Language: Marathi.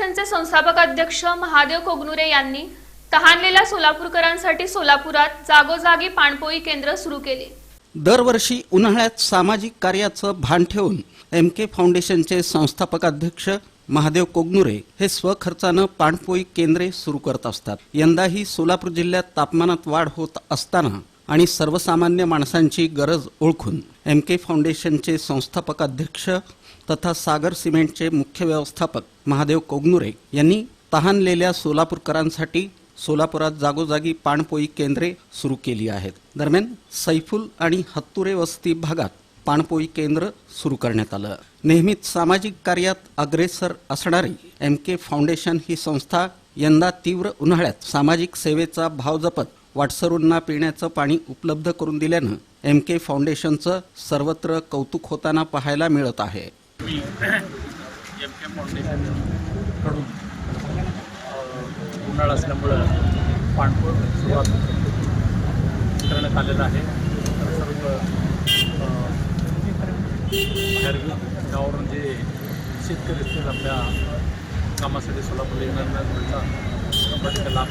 फाउंडेशनचे संस्थापक अध्यक्ष महादेव कोगनुरे यांनी तहानलेल्या सोलापूरकरांसाठी सोलापुरात जागोजागी पाणपोई केंद्र सुरू केले. दरवर्षी उन्हाळ्यात सामाजिक कार्याचं भान ठेवून एम के फाउंडेशनचे संस्थापक अध्यक्ष महादेव कोगनुरे हे स्वखर्चानं पाणपोई केंद्रे सुरू करत असतात. यंदाही सोलापूर जिल्ह्यात तापमानात वाढ होत असताना आणि सर्वसामान्य माणसांची गरज ओळखून एम के फाउंडेशनचे संस्थापक अध्यक्ष तथा सागर सिमेंटचे मुख्य व्यवस्थापक महादेव कोगनुरे यांनी तहानलेल्या सोलापूरकरांसाठी सोलापुरात जागोजागी पाणपोई केंद्रे सुरू केली आहेत. दरम्यान सैफुल आणि हत्तुरे वस्ती भागात पाणपोई केंद्र सुरू करण्यात आलं. नेहमीच सामाजिक कार्यात अग्रेसर असणारी एम के फाउंडेशन ही संस्था यंदा तीव्र उन्हाळ्यात सामाजिक सेवेचा भाव जपत वाटसरूंना पिण्याचं पाणी उपलब्ध करून दिल्यानं एम के फाउंडेशनचं सर्वत्र कौतुक होताना पाहायला मिळत आहे. एम के फाउंडेशनकडून उन्हाळा असल्यामुळं पाणपूर सुरुवात करण्यात आलेलं आहे. तर सर्व गावावरून जे शेतकरी असतील आपल्या कामासाठी सोलापूर येणार त्याचा लाभ